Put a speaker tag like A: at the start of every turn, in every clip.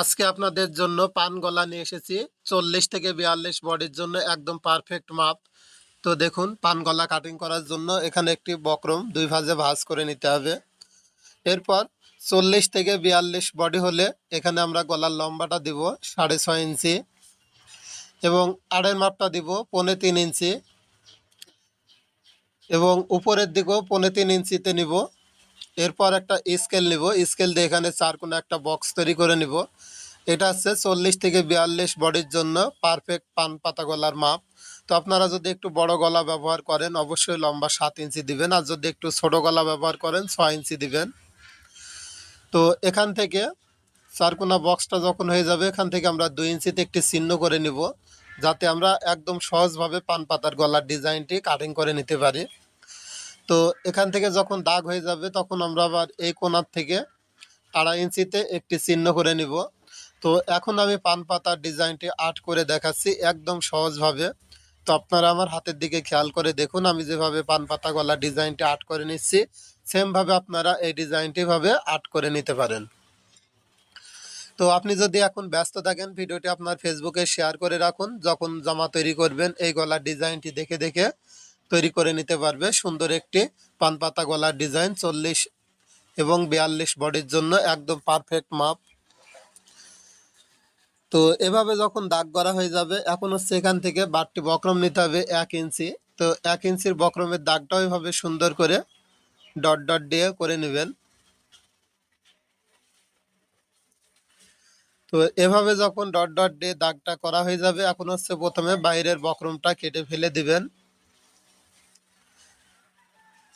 A: আজকে আপনাদের জন্য পান গলা নিয়ে এসেছি। চল্লিশ থেকে বিয়াল্লিশ বডির জন্য একদম পারফেক্ট মাপ। তো দেখুন, পান গলা কাটিং করার জন্য এখানে একটি বক্রম দুই ভাজে ভাজ করে নিতে হবে। এরপর চল্লিশ থেকে বিয়াল্লিশ বডি হলে এখানে আমরা গলার লম্বাটা দিব সাড়ে ছয় ইঞ্চি এবং আড়ের মাপটা দিব পনে তিন ইঞ্চি এবং উপরের দিকেও পনে তিন ইঞ্চিতে নিব। এরপর একটা স্কেল নিব। স্কেল দিয়ে এখানে চার কোনো একটা বক্স তৈরি করে নিব। এটা হচ্ছে চল্লিশ থেকে বিয়াল্লিশ বডির জন্য পারফেক্ট পান পাতা গলার মাপ। তো আপনারা যদি একটু বড় গলা ব্যবহার করেন, অবশ্যই লম্বা সাত ইঞ্চি দিবেন। আর যদি একটু ছোট গলা ব্যবহার করেন, ছয় ইঞ্চি দিবেন। তো এখান থেকে চারকোনা বক্সটা যখন হয়ে যাবে, এখান থেকে আমরা দুই ইঞ্চিতে একটি চিহ্ন করে নিব। যাতে আমরা একদম সহজভাবে পান পাতার গলার ডিজাইনটি কাটিং করে নিতে পারি। তো এখান থেকে যখন দাগ হয়ে যাবে, তখন আমরা আবার এই কোনার থেকে আড়াই ইঞ্চিতে একটি চিহ্ন করে নিব। তো এখন আমি পান পাতার ডিজাইনটি আর্ট করে দেখাচ্ছি একদম সহজভাবে। তো আপনারা আমার হাতের দিকে খেয়াল করে দেখুন, আমি যেভাবে পান পাতা গলার ডিজাইনটি আর্ট করে নিচ্ছি, সেমভাবে আপনারা এই ডিজাইনটিভাবে আর্ট করে নিতে পারেন। তো আপনি যদি এখন ব্যস্ত থাকেন, ভিডিওটি আপনার ফেসবুকে শেয়ার করে রাখুন। যখন জামা তৈরি করবেন, এই গলার ডিজাইনটি দেখে দেখে তৈরি করে নিতে পারবে। সুন্দর একটি পান পাতা গলার ডিজাইন, চল্লিশ এবং বিয়াল্লিশ বডির জন্য একদম পারফেক্ট মাপ। তো এভাবে যখন দাগ করা হয়ে যাবে, এখন হচ্ছে এখান থেকে বাটটি বক্রম নিতে হবে এক ইঞ্চি। তো এক ইঞ্চির বক্রমের দাগটাও এভাবে সুন্দর করে ডট ডট দিয়ে করে নেবেন। তো এভাবে যখন ডট ডট দিয়ে দাগটা করা হয়ে যাবে, এখন হচ্ছে প্রথমে বাইরের বক্রমটা কেটে ফেলে দিবেন।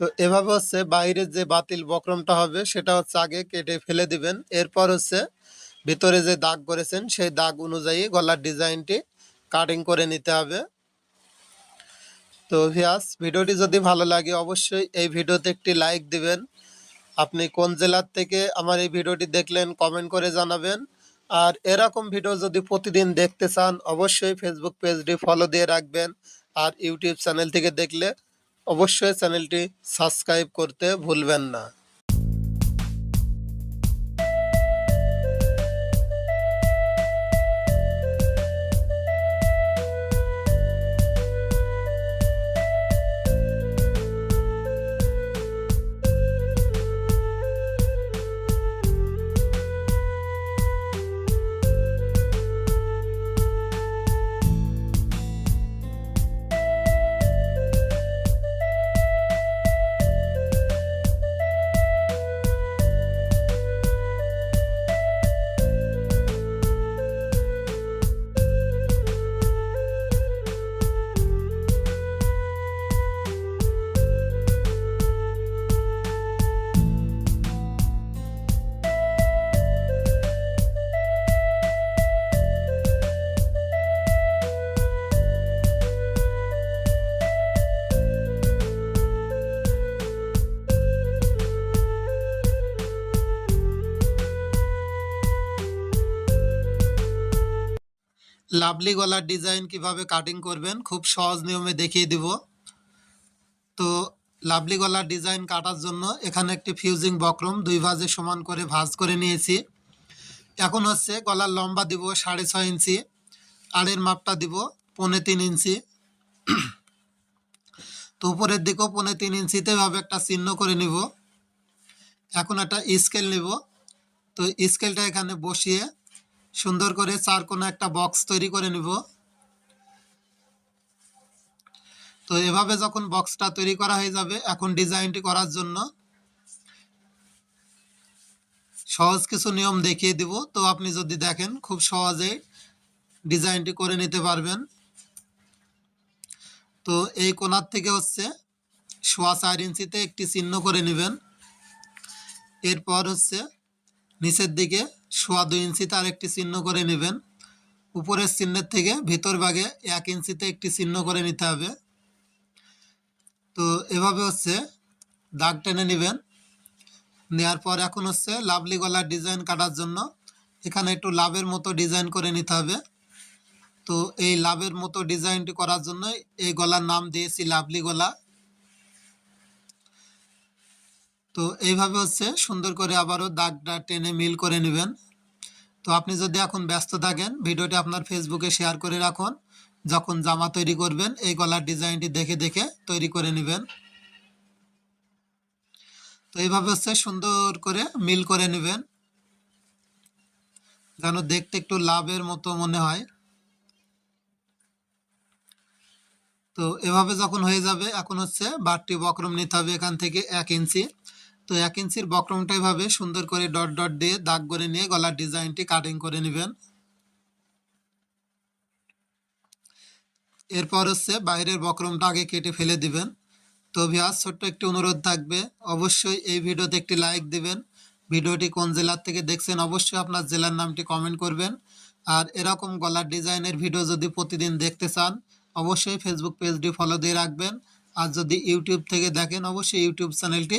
A: তো এভাবে হচ্ছে বাইরের যে বাতিল বক্রমটা হবে, সেটা হচ্ছে আগে কেটে ফেলে দিবেন। এরপর হচ্ছে ভিতরে যে দাগ করেছেন, সেই দাগ অনুযায়ী গলার ডিজাইনটি কাটিং করে নিতে হবে। তো ভিয়াস ভিডিওটি যদি ভালো লাগে অবশ্যই এই ভিডিওতে একটি লাইক দিবেন। আপনি কোন জেলার থেকে আমার এই ভিডিওটি দেখলেন, কমেন্ট করে জানাবেন। আর এরকম ভিডিও যদি প্রতিদিন দেখতে চান, অবশ্যই ফেসবুক পেজটি ফলো দিয়ে রাখবেন। আর ইউটিউব চ্যানেল থেকে দেখলে অবশ্যই চ্যানেলটি সাবস্ক্রাইব করতে ভুলবেন না। লাভলি গলার ডিজাইন কীভাবে কাটিং করবেন, খুব সহজ নিয়মে দেখিয়ে দিব। তো লাভলি গলার ডিজাইন কাটার জন্য এখানে একটি ফিউজিং বক্রম দুই ভাজে সমান করে ভাজ করে নিয়েছি। এখন হচ্ছে গলার লম্বা দিব সাড়ে ছয় ইঞ্চি, আড়ের মাপটা দিব পৌনে তিন ইঞ্চি। তো উপরের দিকেও পৌনে তিন ইঞ্চিতে ভাবে একটা চিহ্ন করে নিব। এখন একটা স্কেল নিব। তো স্কেলটা এখানে বসিয়ে সুন্দর করে চার কোনো একটা বক্স তৈরি করে নিব। তো এভাবে যখন বক্সটা তৈরি করা হয়ে যাবে, এখন ডিজাইনটি করার জন্য সহজ কিছু নিয়ম দেখিয়ে দিব। তো আপনি যদি দেখেন, খুব সহজেই ডিজাইনটি করে নিতে পারবেন। তো এই কোনার থেকে হচ্ছে সোয়া চার ইঞ্চিতে একটি চিহ্ন করে নেবেন। এরপর হচ্ছে নিচের দিকে সোয়া দুই ইঞ্চিতে আরেকটি চিহ্ন করে নেবেন। উপরের চিহ্নের থেকে ভিতর ভাগে এক ইঞ্চিতে একটি চিহ্ন করে নিতে হবে। তো এভাবে হচ্ছে দাগ টেনে নেবেন। নেওয়ার পর এখন হচ্ছে লাভলি গলার ডিজাইন কাটার জন্য এখানে একটু লাভের মতো ডিজাইন করে নিতে হবে। তো এই লাভের মতো ডিজাইনটি করার জন্য এই গলার নাম দিয়েছি লাভলি গলা। তো এইভাবে হচ্ছে সুন্দর করে আবারও দাগটা টেনে মিল করে নেবেন। তো আপনি যদি এখন ব্যস্ত থাকেন, ভিডিওটি আপনার ফেসবুকে শেয়ার করে রাখুন। যখন জামা তৈরি করবেন, এই গলার ডিজাইনটি দেখে দেখে তৈরি করে নেবেন। তো এইভাবে হচ্ছে সুন্দর করে মিল করে নেবেন। যেন দেখতে একটু লাভের মতো মনে হয়। তো এভাবে যখন হয়ে যাবে, এখন হচ্ছে বারটি বক্রম নিতে হবে এখান থেকে এক ইঞ্চি। তো এক ইঞ্চির বক্রমটা এভাবে সুন্দর করে ডট ডট দিয়ে দাগ করে নিয়ে গলার ডিজাইনটি কাটিং করে নেবেন। এরপর হচ্ছে বাইরের বক্রমটা আগে কেটে ফেলে দিবেন। তো ভিয়াস ছোট্ট একটি অনুরোধ থাকবে, অবশ্যই এই ভিডিওতে একটি লাইক দিবেন। ভিডিওটি কোন জেলার থেকে দেখছেন অবশ্যই আপনার জেলার নামটি কমেন্ট করবেন। আর এরকম গলার ডিজাইনের ভিডিও যদি প্রতিদিন দেখতে চান, অবশ্যই ফেসবুক পেজটি ফলো দিয়ে রাখবেন। আর যদি ইউটিউব থেকে দেখেন, অবশ্যই ইউটিউব চ্যানেলটি